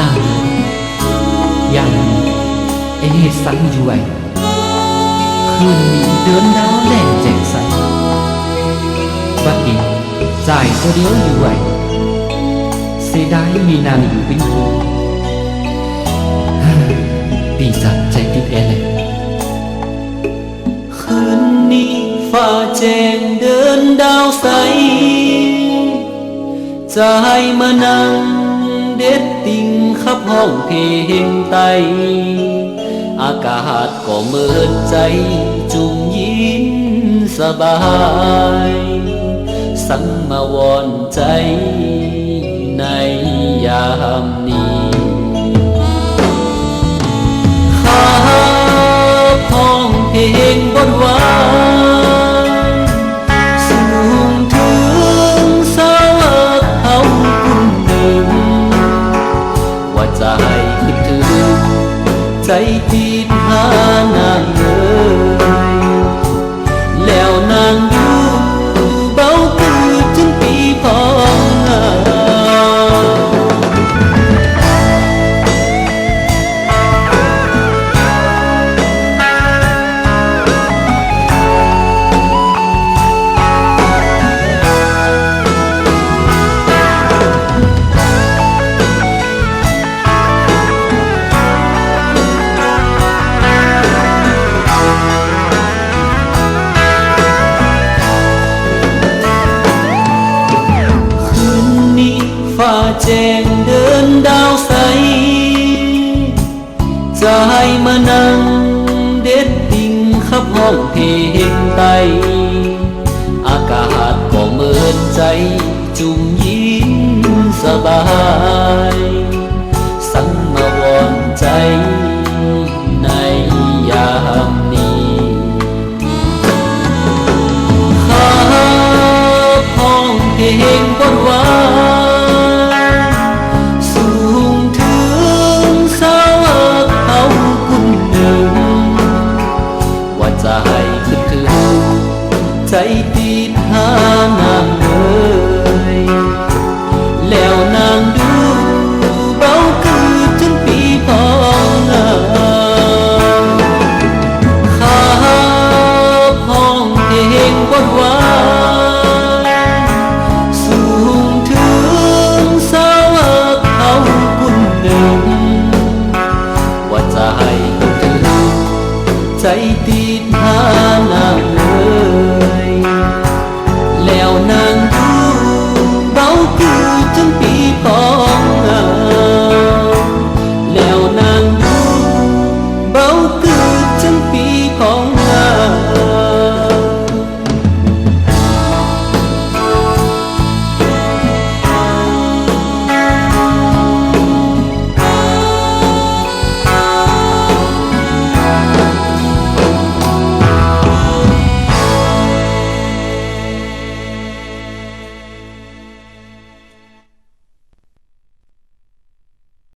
นางยังเอสันอยู่ไว้คืนนี้เดือนดาวแล่งแจ่งใสบัดนี้จ่ายตัวเดียวอยู่ไว้เสียดายมีนางอยู่เป็นคู่ปีศาจใจติดแอเลยคืนนี้ฟ้าแจ้งเดินดาวใสใจมานั่ง เด็ดติ่งขับห้องเพลงไต อากาศก็เมิดใจจุงยินสบาย สังมาวอนใจในยามนี้ ใจติดห ฟ้าแจ้งเดินดาวใสใจมานั่งเด็ดดิ่งขับห้องเพลงไตอากาศก็เมินใจจุ่มยิ้มสบาย ติดหานางเลยแล้วนางดูเบาคือถึงปีพองงามข้าพ้องเพลงบทหวานสูงถึงสาวเขาคุณหนึ่ง ว่าจะให้ถึงใจติดหานางเล ย แล้วนางดูเบาคือจนปีพอ